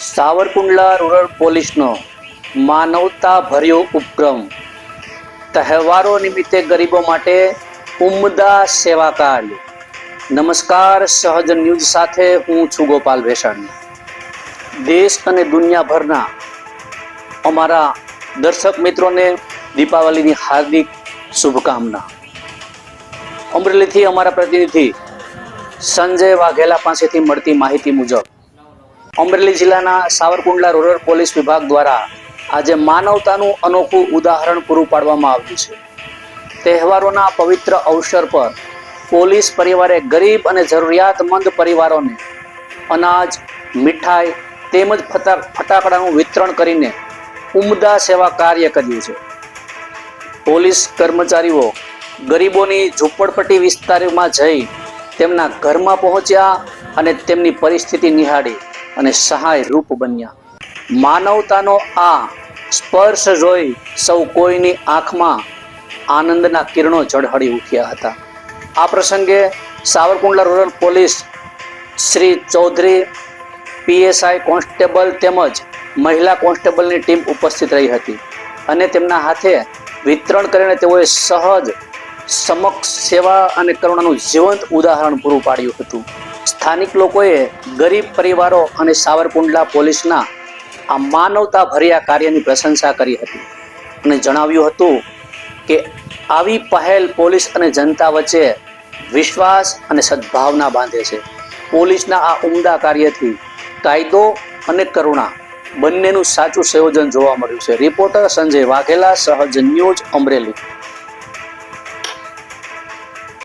Savarkundla rural પોલીસનો માનવતા ભર્યો ઉપક્રમ. તહેવારો નિમિત્તે ગરીબો માટે ઉમદા સેવા કાર્ય. નમસ્કાર, સહજ ન્યૂઝ સાથે હું છું ગોપાલ ભેસાણી. દેશ અને દુનિયાભરના અમારા દર્શક મિત્રોને દીપાવલીની હાર્દિક શુભકામના. અમરેલીથી અમારા પ્રતિનિધિ સંજય વાઘેલા પાસેથી મળતી માહિતી મુજબ અમરેલી જિલ્લાના સાવરકુંડલા રૂરલ પોલીસ વિભાગ દ્વારા આજે માનવતાનું અનોખું ઉદાહરણ પૂરું પાડવામાં આવ્યું છે. તહેવારોના પવિત્ર અવસર પર પોલીસ પરિવારે ગરીબ અને જરૂરિયાતમંદ પરિવારોને અનાજ, મીઠાઈ તેમજ ફટા- ફટાકડાનું વિતરણ કરીને ઉમદા સેવા કાર્ય કર્યું છે. પોલીસ કર્મચારીઓ ગરીબોની ઝૂંપડપટ્ટી વિસ્તારોમાં જઈ તેમના ઘરમાં પહોંચ્યા અને તેમની પરિસ્થિતિ નિહાળી. અને સહાય રૂપ બન્યા. માનવતાનો આ સ્પર્શ જોઈ સૌ કોઈની આંખમાં આનંદના કિરણો ઝળહળી ઉઠ્યા હતા. આ પ્રસંગે Savarkundla rural police Shri Chaudhary, PSI constable તેમજ મહિલા કોન્સ્ટેબલની ટીમ ઉપસ્થિત રહી હતી અને તેમના હાથે વિતરણ કરીને તેઓએ સહજ સમક્ષ સેવા અને કરુણાનું જીવંત ઉદાહરણ પૂરું પાડ્યું હતું. સ્થાનિક લોકોએ ગરીબ પરિવારો અને સાવરકુંડલા પોલીસના આ માનવતા ભર્યા કાર્યની પ્રશંસા કરી હતી. અને જણાવ્યું હતું કે આવી પહેલ પોલીસ અને જનતા વચ્ચે વિશ્વાસ અને સદભાવના બાંધે છે. પોલીસના આ ઉમદા કાર્યથી કાયદો અને કરુણા બંનેનું સાચું સંયોજન જોવા મળ્યું છે. રિપોર્ટર સંજય વાઘેલા, સહજ ન્યૂઝ અમરેલી.